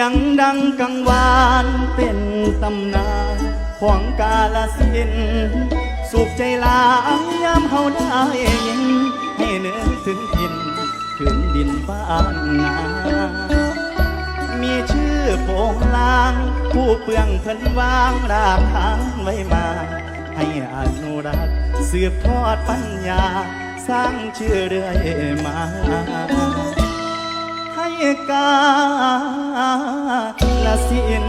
ียงดังกังวานเป็นตำนานของกาลสิน สุขใจลายยามเฮาได้ยินให้เนึกถึงถิ่นถึงดินบ้านนามีชื่อโปงลาง ผู้เปลืองเพิ่นวางรากฐานไว้มา ให้อนุรักษ์สืบทอดปัญญา สร้างชื่อเรื่อยมา กาละสิน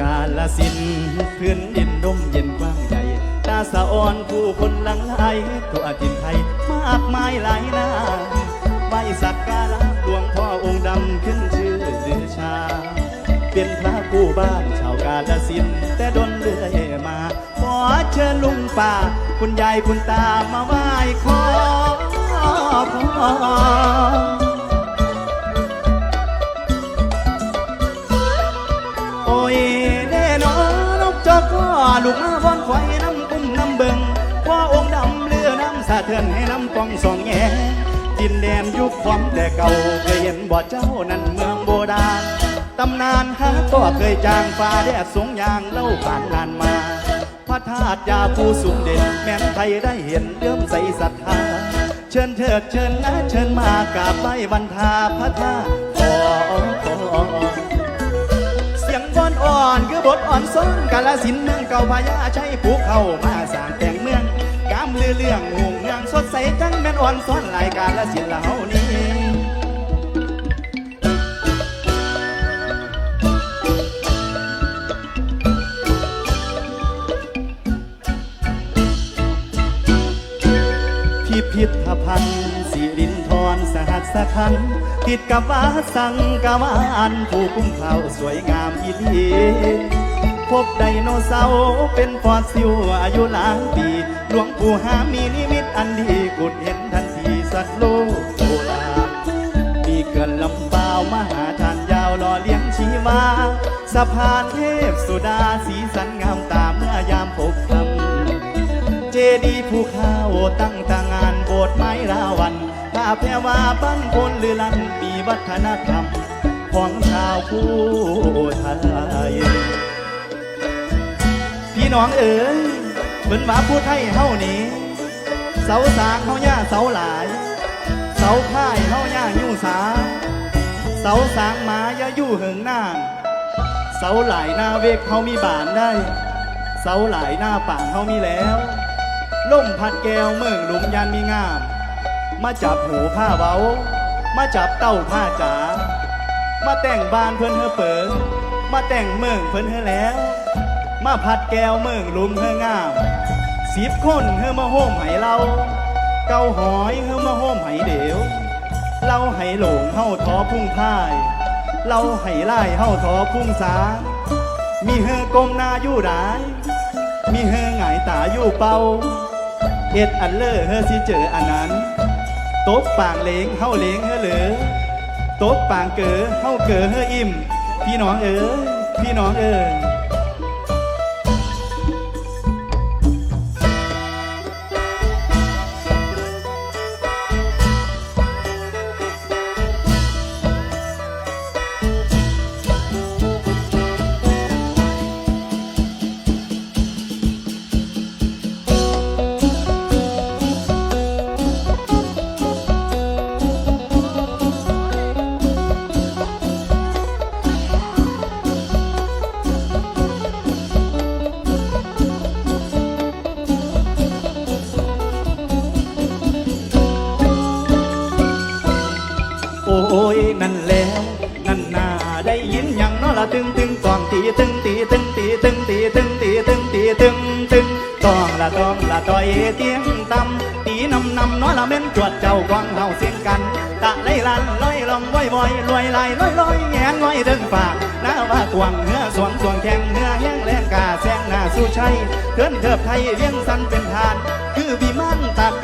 กาลสินพื้นดินร่มเย็นกว้างใหญ่ ตาสะอ่อนผู้คนหลังไหลทั่วถิ่นไทยมากมายหลายน้าไหวสักการะหลวงพ่อองค์ดำขึ้นชื่อลือชา เป็นพระกู้บ้านชาวกาลสินแต่ดนเรื่อยมาขอเชิญลุงป่า คุณยายคุณตามาไหว้ขอพรโอ้ยเด้นอนกจอกลูกมาบอนไฟน้ำ รือน้ำสะเทือนให้น้ำปองสองแง่ดินแดนยุคความแต่เก่าเคยเห็นบ่เจ้านั่นเมืองโบราณตำนานฮะก็เคยจางฟ้าแดดสงยางเล่าผ่านนานมา พระธาตุยาผู้สูงเด่น แม้นไทยได้เห็นเลื่อมใสศรัทธา เชิญเถิดเชิญนะเชิญมากราบไหว้บรรทาพระธาตุขอขอเสียงบอนอ่อนคือบทอ่อนซ้อนกาลสินเมืองเก่าพญาใช้ภูเขามาสร้างแต่งเมือง กามลือเรื่องงงเมืองสดใสจังแม่นอ่อนซ้อนหลายการลสินธุ์ละเฮานี้พิพิธภัณฑ์สิรินทรสหัสขันติดกับวัดสังกาวานผู้คุ้มเขาสวยงามอีลีพบไดโนเสาร์เป็นฟอสซิลอายุหลายปี หลวงปู่หามีนิมิตอันดีกุดเห็นทันทีสัตว์โลกโบราณมีเขื่อนลำเปล่ามหาทานยาวหล่อเลี้ยงชีวาสะพานเทพสุดาสีสันงามตาเมื่อยามพบคำเจดีย์ภูเขาตั้งต่างานโบสถ์ไม้ราวันถ้าแพรว่าบ้านคนลือลันมีวัฒนธรรมของชาวผู้ไทยพี่น้องเอ๋ย เหมือนว่าผู้ไทยเฮานี้ เสาสางเฮาย่าเสาหลาย เสาค่ายเฮาย่ายู่สา เสาสางหมาอย่าอยู่เหิงหน้าเสาหลายหน้าเวกเฮามีบานได้ เสาหลายหน้าป่างเฮามีแล้วล่มพัดแก้วเมืองหลุมยันมีงาม มาจับหูผ้าเว้า มาจับเต้าผ้าจ๋า มาแต่งบ้านเพิ่นเฮอเปิงมาแต่งเมืองเพิ่นเฮอแล้ว มาพัดแก้วเมืองลุมเฮองามสิบคนเฮอมาโฮมให้เรา เกาหอยเฮอมาโฮมให้เดียวเราให้หลงเฮาทอพุ่งพ่าย เราให้ไล่เฮาทอพุ่งสา มีเฮอกลมหน้าอยู่ได้มีเฮอหงายตาอยู่เป่าเอ็ดอันเลอเฮอสิเจออันนั้นตบปางเลงเฮาเลงเฮอเหลือตบปางเก๋อเฮาเก๋อเฮออิ่ม พี่น้องเอ๋ยพี่น้องเอ๋ย ยนั่นแล้วนั่นนาได้ยินอย่างนาะละตึงตึงตองตีตึงตีตึงตีตึงตีตึงตีตึงตีตึงตึงตองละตองละต่อยเตียงตำตีนำนำเนาะละเม่นจวดเจ้ากวางเฮาเสียงกันตะไลลันลอยลองว้อยวอยลอยไหลลอยลอยแงนลอยเดินฝากน้าว่ากวางเหือสวงสวงแข่งเหือแห้งแรงกาแซงหน้าสสุชัยเทินเทิบไทยเลี้ยงสันเป็นทาน คือวิมาน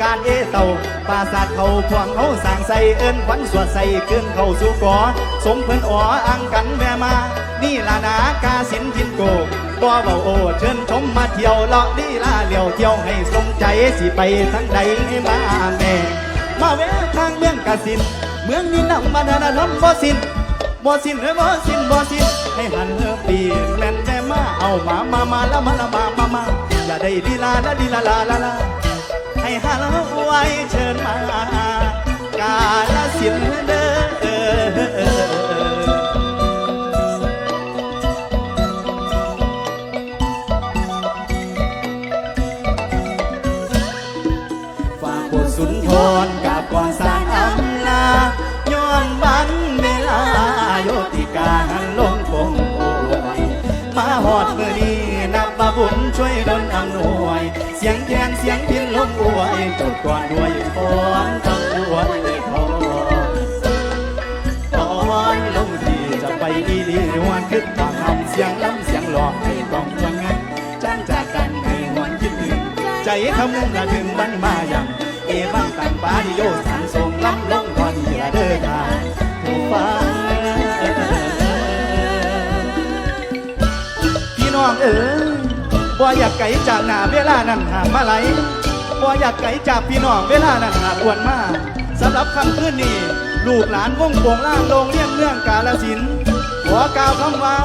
ตากการเอเต่าปราสาทเขาพวงเขาสางใส่เอิ้นขวัญสวดใส่เกินเขาสู่กอสมเพิ่นอ๋ออังกันแม่มา นี่ลานากาสินทินโกบ่เบาโอเชิญชมมาเที่ยวเลาะลีลาเลี้ยวเที่ยวให้สมใจสิไปทั้งใดให้มาแม่มาแวะทางเมืองกาสิน เมืองนี้นำมาดานนำบ่สินบ่สินเอ้ยบ่สินบ่สินให้หันเออปีแม่นแม่มาเอามามามาละมาละมามามาอย่าได้ลีลาละลีลาลาลาลา ให้หันไว้เชิญมากาลสินเด้อ วยจดก่อนด้วยพรคำอวยพรตอนลงที่จะไปอีลีหวนขึ้นตอนทำเสียงล้ำเสียงหลอกให้กองยังไงจ้างจากกันให้หวนคิดถึง ใจคำนึงละถึงมันมาอย่าง เอบังตังปาดิโยสันส่งล้ำลงก่อนเหียเด้อทางผู้ฟังพี่น้องเอ๋ยบ่อยากไกลจากหน้าเวลานั้นหามาไหล บ่อยากไกลจากพี่น้องเวลานั้นหากวนมากสำหรับคำคืนนี้ลูกหลานวงโป่งล่างลงเลี่ยงเนื่องกาลสินขอกล่าวคำว่า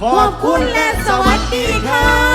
ขอบคุณและสวัสดีค่ะ